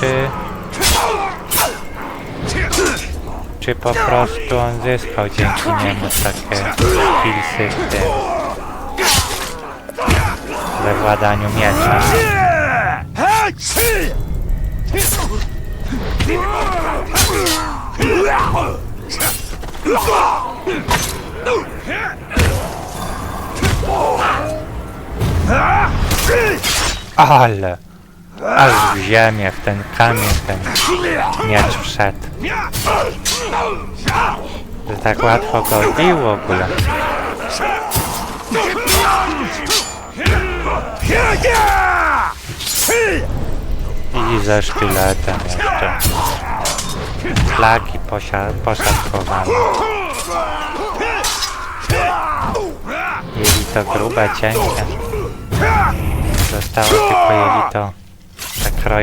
czy... Czy po prostu on zyskał dzięki niemu takie skillsy w tym... We władaniu miecza. Ale! Aż w ziemię, w ten kamień ten miecz wszedł. Że tak łatwo go bił w ogóle. I ze sztyletem jeszcze. Flaki poszatkowane. Jelito grube, cienkie. Zostało tylko jelito zakroj